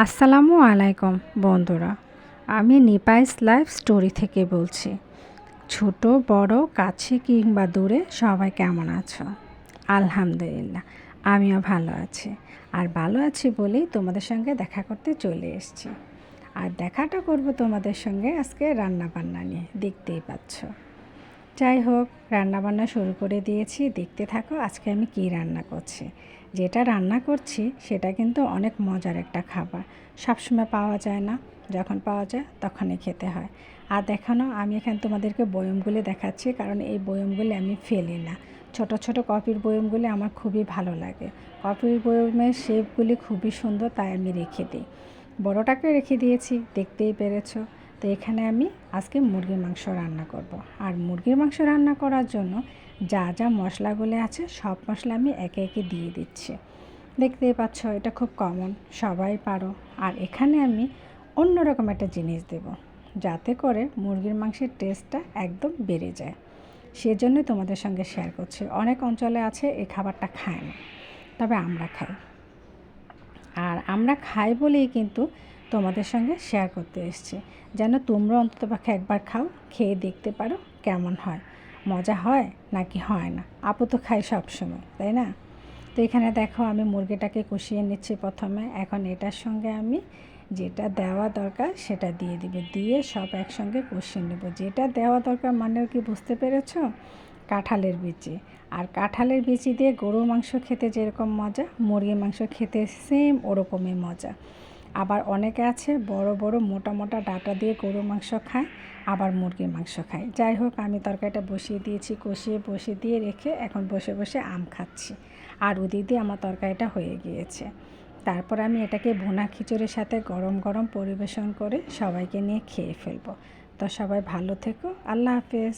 আসসালামু আলাইকুম, বন্ধুরা। আমি নিপাইস লাইফ স্টোরি থেকে বলছি, ছোট, বড়, কাছে কিংবা দূরে সবাই কেমন আছো? আলহামদুলিল্লাহ, আমিও ভালো আছি। আর ভালো আছি বলেই তোমাদের সঙ্গে দেখা করতে চলে এসেছি। আর দেখাটা করব তোমাদের সঙ্গে আজকে রান্না বান্না নিয়ে, দেখতেই পাচ্ছ। যাই হোক, রান্নাবান্না শুরু করে দিয়েছি। দেখতে থাকো আজকে আমি কি রান্না করছি। যেটা রান্না করছি, সেটা কিন্তু অনেক মজার একটা খাবার। সবসময় পাওয়া যায় না। যখন পাওয়া যায়, তখনই খেতে হয়। আর দেখানো আমি এখানে তোমাদেরকে বয়মগুলি দেখাচ্ছি, কারণ এই বয়মগুলি আমি ফেলি না। ছোট ছোট কপির বয়মগুলি আমার খুবই ভালো লাগে। কপির বয়মের শেপগুলি খুবই সুন্দর, তাই আমি রেখে দিই। বড়টাকে রেখে দিয়েছি, দেখতেই পেরেছ। তো এখানে আমি আজকে মুরগির মাংস রান্না করব। আর মুরগির মাংস রান্না করার জন্য যা যা মশলাগুলো আছে সব মশলা আমি একে একে দিয়ে দিচ্ছি। দেখতেই পাচ্ছ, এটা খুব কমন সবাই পারো। আর এখানে আমি অন্যরকম একটা জিনিস দেব, যাতে করে মুরগির মাংসের টেস্টটা একদম বেড়ে যায়। সেজন্য তোমাদের সঙ্গে শেয়ার করছি। অনেক অঞ্চলে আছে, এই খাবারটা খায় না, তবে আমরা খাই। আমরা খাই বলেই কিন্তু তোমাদের সঙ্গে শেয়ার করতে এসছি। যেন তোমরা অন্তত অন্ততপক্ষে একবার খাও, খেয়ে দেখতে পারো কেমন হয়। মজা হয় নাকি হয় না? আপু তো খাই সবসময়, তাই না? তো এখানে দেখো আমি মুরগিটাকে কষিয়ে নিচ্ছি প্রথমে। এখন এটার সঙ্গে আমি যেটা দেওয়া দরকার সেটা দিয়ে দিবে। দিয়ে সব একসঙ্গে কষিয়ে নেব। যেটা দেওয়া দরকার মানেও কি বুঝতে পেরেছ? কাঁঠালের বিচি। আর কাঁঠালের বিচি দিয়ে গরু মাংস খেতে যেরকম মজা, মুরগির মাংস খেতে সেম ওরকমই মজা। আবার অনেকে আছে বড় বড় মোটা মোটা ডাটা দিয়ে গরু মাংস খায়, আবার মুরগির মাংস খায়। যাই হোক, আমি তরকারিটা বসিয়ে দিয়েছি, কষিয়ে বসিয়ে দিয়ে রেখে এখন বসে বসে আম খাচ্ছি। আর ওদিক দিয়ে আমার তরকারিটা হয়ে গিয়েছে। তারপর আমি এটাকে ভুনা খিচুড়ির সাথে গরম গরম পরিবেশন করে সবাইকে নিয়ে খেয়ে ফেলব। তো সবাই ভালো থেকো, আল্লাহ হাফেজ।